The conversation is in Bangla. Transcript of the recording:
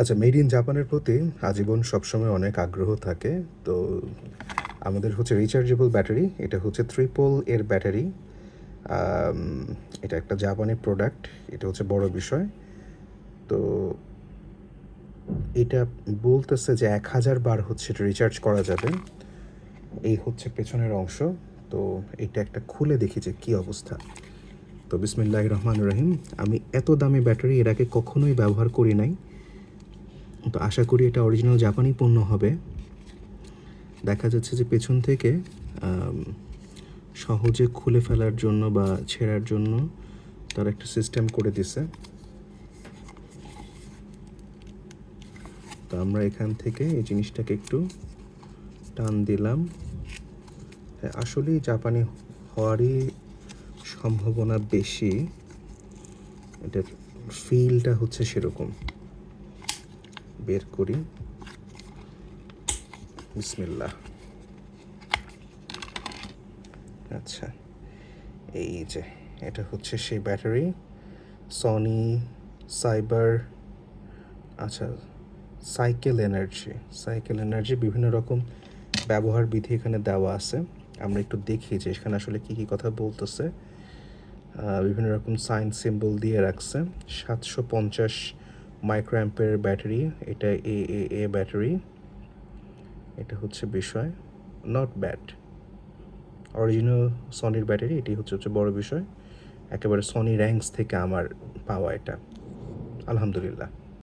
আচ্ছা মেড ইন জাপানের প্রতি আজীবন সবসময় অনেক আগ্রহ থাকে। তো আমাদের হচ্ছে রিচার্জেবল ব্যাটারি এটা হচ্ছে ট্রিপল এর ব্যাটারি এটা একটা জাপানি প্রোডাক্ট এটা হচ্ছে বড় বিষয়। তো এটা বলতেছে যে এক হাজার বার হচ্ছে এটা রিচার্জ করা যাবে। এই হচ্ছে পেছনের অংশ। তো এটা একটা খুলে দেখি যে কী অবস্থা। তো বিসমিল্লাহ রহমান রহিম, আমি এত দামি ব্যাটারি এর আগে কখনোই ব্যবহার করি নাই। তো আশা করি এটা অরিজিনাল জাপানি পণ্য হবে। দেখা যাচ্ছে যে পেছন থেকে সহজে খুলে ফেলার জন্য বা ছেঁড়ার জন্য তার একটা সিস্টেম করে দিছে। তো আমরা এখান থেকে এই জিনিসটাকে একটু টান দিলাম। হ্যাঁ আসলেই জাপানি হওয়ারই সম্ভাবনা বেশি। এটার ফিলটা হচ্ছে সেরকম। বের করি। বিসমিল্লাহ। আচ্ছা এই যে, এটা হচ্ছে সেই ব্যাটারি। সনি সাইবার আচ্ছা সাইকেল এনার্জি সাইকেল এনার্জি বিভিন্ন রকম ব্যবহার বিধি এখানে দেওয়া আছে। আমরা একটু দেখি যে এখানে আসলে কী কী কথা বলতেছে। বিভিন্ন রকম সাইন সিম্বল দিয়ে রাখছে। সাতশো পঞ্চাশ মাইক্রোঅ্যাম্পের ব্যাটারি, এটা এ এ এ ব্যাটারি। এটা হচ্ছে বিষয় নট ব্যাট অরিজিনাল সনির ব্যাটারি, এটি হচ্ছে হচ্ছে বড় বিষয়। একেবারে সনি র্যাঙ্কস থেকে আমার পাওয়া এটা। আলহামদুলিল্লাহ।